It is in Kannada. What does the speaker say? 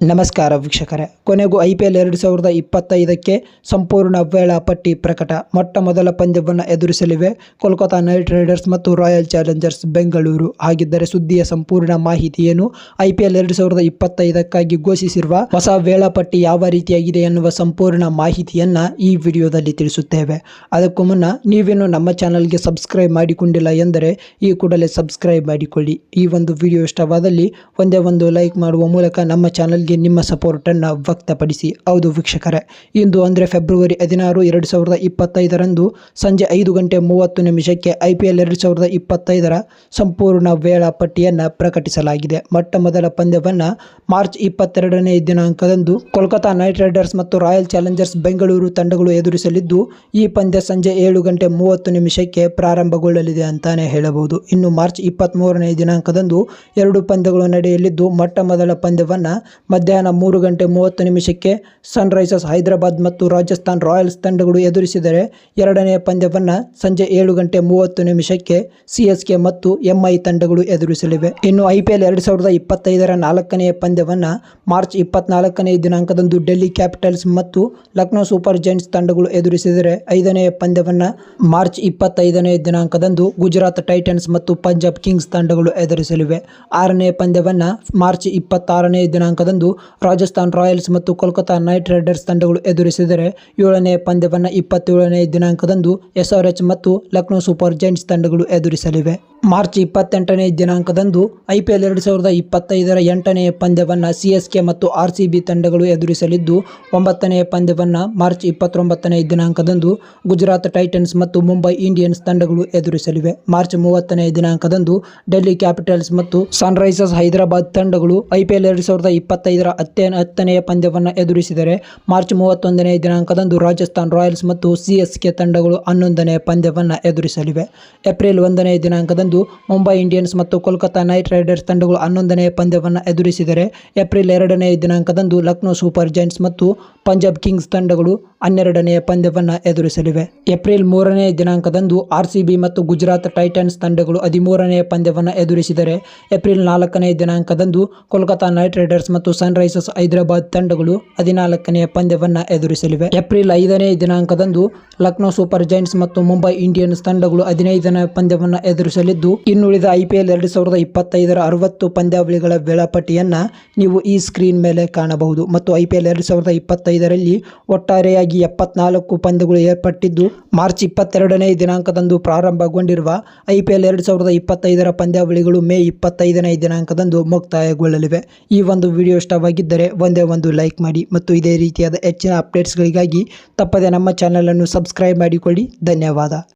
ನಮಸ್ಕಾರ ವೀಕ್ಷಕರೇ. ಕೊನೆಗೂ ಐ ಪಿ ಎಲ್ ಎರಡು ಸಾವಿರದ ಇಪ್ಪತ್ತೈದಕ್ಕೆ ಸಂಪೂರ್ಣ ವೇಳಾಪಟ್ಟಿ ಪ್ರಕಟ. ಮೊಟ್ಟ ಮೊದಲ ಪಂದ್ಯವನ್ನು ಎದುರಿಸಲಿವೆ. ಕೋಲ್ಕತಾ ನೈಟ್ ರೈಡರ್ಸ್ ಮತ್ತು ರಾಯಲ್ ಚಾಲೆಂಜರ್ಸ್ ಬೆಂಗಳೂರು. ಹಾಗಿದ್ದರೆ ಸುದ್ದಿಯ ಸಂಪೂರ್ಣ ಮಾಹಿತಿ ಏನು? ಐ ಪಿ ಎಲ್ ಎರಡು ಸಾವಿರದ ಇಪ್ಪತ್ತೈದಕ್ಕಾಗಿ ಘೋಷಿಸಿರುವ ಹೊಸ ವೇಳಾಪಟ್ಟಿ ಯಾವ ರೀತಿಯಾಗಿದೆ ಎನ್ನುವ ಸಂಪೂರ್ಣ ಮಾಹಿತಿಯನ್ನು ಈ ವಿಡಿಯೋದಲ್ಲಿ ತಿಳಿಸುತ್ತೇವೆ. ಅದಕ್ಕೂ ಮುನ್ನ ನೀವೇನು ನಮ್ಮ ಚಾನಲ್ಗೆ ಸಬ್ಸ್ಕ್ರೈಬ್ ಮಾಡಿಕೊಂಡಿಲ್ಲ ಎಂದರೆ ಈ ಕೂಡಲೇ ಸಬ್ಸ್ಕ್ರೈಬ್ ಮಾಡಿಕೊಳ್ಳಿ. ಈ ಒಂದು ವಿಡಿಯೋ ಇಷ್ಟವಾದಲ್ಲಿ ಒಂದೇ ಒಂದು ಲೈಕ್ ಮಾಡುವ ಮೂಲಕ ನಮ್ಮ ಚಾನಲ್ಗೆ ನಿಮ್ಮ ಸಪೋರ್ಟನ್ನು ವ್ಯಕ್ತಪಡಿಸಿ. ಹೌದು ವೀಕ್ಷಕರೇ, ಇಂದು ಅಂದರೆ ಫೆಬ್ರವರಿ ಹದಿನಾರು ಎರಡು ಸಾವಿರದ ಇಪ್ಪತ್ತೈದರಂದು ಸಂಜೆ ಐದು ಗಂಟೆ ಮೂವತ್ತು ನಿಮಿಷಕ್ಕೆ ಐ ಪಿ ಎಲ್ ಎರಡು ಸಾವಿರದ ಇಪ್ಪತ್ತೈದರ ಸಂಪೂರ್ಣ ವೇಳಾಪಟ್ಟಿಯನ್ನು ಪ್ರಕಟಿಸಲಾಗಿದೆ. ಮೊಟ್ಟ ಮೊದಲ ಪಂದ್ಯವನ್ನು ಮಾರ್ಚ್ ಇಪ್ಪತ್ತೆರಡನೇ ದಿನಾಂಕದಂದು ಕೋಲ್ಕತಾ ನೈಟ್ ರೈಡರ್ಸ್ ಮತ್ತು ರಾಯಲ್ ಚಾಲೆಂಜರ್ಸ್ ಬೆಂಗಳೂರು ತಂಡಗಳು ಎದುರಿಸಲಿದ್ದು, ಈ ಪಂದ್ಯ ಸಂಜೆ ಏಳು ಗಂಟೆ ಮೂವತ್ತು ನಿಮಿಷಕ್ಕೆ ಪ್ರಾರಂಭಗೊಳ್ಳಲಿದೆ ಅಂತಾನೆ ಹೇಳಬಹುದು. ಇನ್ನು ಮಾರ್ಚ್ ಇಪ್ಪತ್ತ್ಮೂರನೇ ದಿನಾಂಕದಂದು ಎರಡು ಪಂದ್ಯಗಳು ನಡೆಯಲಿದ್ದು ಮೊಟ್ಟ ಮೊದಲ ಪಂದ್ಯವನ್ನು ಮಧ್ಯಾಹ್ನ ಮೂರು ಗಂಟೆ ಮೂವತ್ತು ನಿಮಿಷಕ್ಕೆ ಸನ್ರೈಸರ್ಸ್ ಹೈದರಾಬಾದ್ ಮತ್ತು ರಾಜಸ್ಥಾನ್ ರಾಯಲ್ಸ್ ತಂಡಗಳು ಎದುರಿಸಿದರೆ ಎರಡನೆಯ ಪಂದ್ಯವನ್ನು ಸಂಜೆ ಏಳು ಗಂಟೆ ಮೂವತ್ತು ನಿಮಿಷಕ್ಕೆ ಸಿ ಎಸ್ ಕೆ ಮತ್ತು ಎಂಐ ತಂಡಗಳು ಎದುರಿಸಲಿವೆ. ಇನ್ನು ಐ ಪಿ ಎಲ್ ಎರಡು ಸಾವಿರದ ಇಪ್ಪತ್ತೈದರ ನಾಲ್ಕನೆಯ ಪಂದ್ಯವನ್ನು ಮಾರ್ಚ್ ಇಪ್ಪತ್ನಾಲ್ಕನೇ ದಿನಾಂಕದಂದು ಡೆಲ್ಲಿ ಕ್ಯಾಪಿಟಲ್ಸ್ ಮತ್ತು ಲಕ್ನೋ ಸೂಪರ್ ಜೈಂಟ್ಸ್ ತಂಡಗಳು ಎದುರಿಸಿದರೆ ಐದನೆಯ ಪಂದ್ಯವನ್ನು ಮಾರ್ಚ್ ಇಪ್ಪತ್ತೈದನೇ ದಿನಾಂಕದಂದು ಗುಜರಾತ್ ಟೈಟನ್ಸ್ ಮತ್ತು ಪಂಜಾಬ್ ಕಿಂಗ್ಸ್ ತಂಡಗಳು ಎದುರಿಸಲಿವೆ. ಆರನೇ ಪಂದ್ಯವನ್ನು ಮಾರ್ಚ್ ಇಪ್ಪತ್ತಾರನೇ ದಿನಾಂಕದಂದು ರಾಜಸ್ಥಾನ್ ರಾಯಲ್ಸ್ ಮತ್ತು ಕೋಲ್ಕತಾ ನೈಟ್ ರೈಡರ್ಸ್ ತಂಡಗಳು ಎದುರಿಸಿದರೆ ಏಳನೇ ಪಂದ್ಯವನ್ನು ಇಪ್ಪತ್ತೇಳನೇ ದಿನಾಂಕದಂದು ಎಸ್ಆರ್ಎಚ್ ಆರ್ ಎಚ್ ಮತ್ತು ಲಕ್ನೋ ಸೂಪರ್ ಜೈಂಟ್ಸ್ ತಂಡಗಳು ಎದುರಿಸಲಿವೆ. ಮಾರ್ಚ್ ಇಪ್ಪತ್ತೆಂಟನೇ ದಿನಾಂಕದಂದು ಐ ಪಿ ಎಲ್ ಎರಡು ಸಾವಿರದ ಇಪ್ಪತ್ತೈದರ ಎಂಟನೆಯ ಪಂದ್ಯವನ್ನು ಸಿ ಎಸ್ ಕೆ ಮತ್ತು ಆರ್ ಸಿ ಬಿ ತಂಡಗಳು ಎದುರಿಸಲಿದ್ದು ಒಂಬತ್ತನೆಯ ಪಂದ್ಯವನ್ನು ಮಾರ್ಚ್ ಇಪ್ಪತ್ತೊಂಬತ್ತನೇ ದಿನಾಂಕದಂದು ಗುಜರಾತ್ ಟೈಟನ್ಸ್ ಮತ್ತು ಮುಂಬೈ ಇಂಡಿಯನ್ಸ್ ತಂಡಗಳು ಎದುರಿಸಲಿವೆ. ಮಾರ್ಚ್ ಮೂವತ್ತನೇ ದಿನಾಂಕದಂದು ಡೆಲ್ಲಿ ಕ್ಯಾಪಿಟಲ್ಸ್ ಮತ್ತು ಸನ್ರೈಸರ್ಸ್ ಹೈದರಾಬಾದ್ ತಂಡಗಳು ಐ ಪಿ ಎಲ್ ಎರಡು ಸಾವಿರದ ಇಪ್ಪತ್ತೈದರ ಹತ್ತನೇ ಹತ್ತನೆಯ ಪಂದ್ಯವನ್ನು ಎದುರಿಸಿದರೆ, ಮಾರ್ಚ್ ಮೂವತ್ತೊಂದನೇ ದಿನಾಂಕದಂದು ರಾಜಸ್ಥಾನ್ ರಾಯಲ್ಸ್ ಮತ್ತು ಸಿ ಎಸ್ ಕೆ ತಂಡಗಳು ಹನ್ನೊಂದನೇ ಪಂದ್ಯವನ್ನು ಎದುರಿಸಲಿವೆ. ಏಪ್ರಿಲ್ ಒಂದನೇ ದಿನಾಂಕದಂದು ಮುಂಬೈ ಇಂಡಿಯನ್ಸ್ ಮತ್ತು ಕೋಲ್ಕತಾ ನೈಟ್ ರೈಡರ್ಸ್ ತಂಡಗಳು ಹನ್ನೊಂದನೇ ಪಂದ್ಯವನ್ನು ಎದುರಿಸಿದರೆ ಏಪ್ರಿಲ್ ಎರಡನೇ ದಿನಾಂಕದಂದು ಲಕ್ನೋ ಸೂಪರ್ ಜೈಂಟ್ಸ್ ಮತ್ತು ಪಂಜಾಬ್ ಕಿಂಗ್ಸ್ ತಂಡಗಳು ಹನ್ನೆರಡನೆಯ ಪಂದ್ಯವನ್ನು ಎದುರಿಸಲಿವೆ. ಏಪ್ರಿಲ್ ಮೂರನೇ ದಿನಾಂಕದಂದು ಆರ್ ಮತ್ತು ಗುಜರಾತ್ ಟೈಟನ್ಸ್ ತಂಡಗಳು ಹದಿಮೂರನೆಯ ಪಂದ್ಯವನ್ನು ಎದುರಿಸಿದರೆ ಏಪ್ರಿಲ್ ನಾಲ್ಕನೇ ದಿನಾಂಕದಂದು ಕೋಲ್ಕತಾ ನೈಟ್ ರೈಡರ್ಸ್ ಮತ್ತು ಸನ್ರೈಸರ್ಸ್ ಹೈದರಾಬಾದ್ ತಂಡಗಳು ಹದಿನಾಲ್ಕನೆಯ ಪಂದ್ಯವನ್ನು ಎದುರಿಸಲಿವೆ. ಏಪ್ರಿಲ್ ಐದನೇ ದಿನಾಂಕದಂದು ಲಕ್ನೋ ಸೂಪರ್ ಜೈಂಟ್ಸ್ ಮತ್ತು ಮುಂಬೈ ಇಂಡಿಯನ್ಸ್ ತಂಡಗಳು ಹದಿನೈದನೇ ಪಂದ್ಯವನ್ನು ಎದುರಿಸಲಿದ್ದು ಇನ್ನುಳಿದ ಐ ಪಿ ಎಲ್ ಎರಡು ಸಾವಿರದ ಇಪ್ಪತ್ತೈದರ ಅರವತ್ತು ಪಂದ್ಯಾವಳಿಗಳ ವೇಳಾಪಟ್ಟಿಯನ್ನು ನೀವು ಈ ಸ್ಕ್ರೀನ್ ಮೇಲೆ ಕಾಣಬಹುದು. ಮತ್ತು ಐ ಪಿ ಎಲ್ ಎರಡು ಸಾವಿರದ ಇಪ್ಪತ್ತೈದರಲ್ಲಿ ಒಟ್ಟಾರೆಯಾಗಿ ಎಪ್ಪತ್ನಾಲ್ಕು ಪಂದ್ಯಗಳು ಏರ್ಪಟ್ಟಿದ್ದು, ಮಾರ್ಚ್ ಇಪ್ಪತ್ತೆರಡನೇ ದಿನಾಂಕದಂದು ಪ್ರಾರಂಭಗೊಂಡಿರುವ ಐ ಪಿ ಎಲ್ ಎರಡು ಸಾವಿರದ ಇಪ್ಪತ್ತೈದರ ಪಂದ್ಯಾವಳಿಗಳು ಮೇ ಇಪ್ಪತ್ತೈದನೇ ದಿನಾಂಕದಂದು ಮುಕ್ತಾಯಗೊಳ್ಳಲಿವೆ. ಈ ಒಂದು ವಿಡಿಯೋ ಇಷ್ಟವಾಗಿದ್ದರೆ ಒಂದೇ ಒಂದು ಲೈಕ್ ಮಾಡಿ ಮತ್ತು ಇದೇ ರೀತಿಯಾದ ಹೆಚ್ಚಿನ ಅಪ್ಡೇಟ್ಸ್ಗಳಿಗಾಗಿ ತಪ್ಪದೆ ನಮ್ಮ ಚಾನಲನ್ನು ಸಬ್ಸ್ಕ್ರೈಬ್ ಮಾಡಿಕೊಳ್ಳಿ. ಧನ್ಯವಾದ.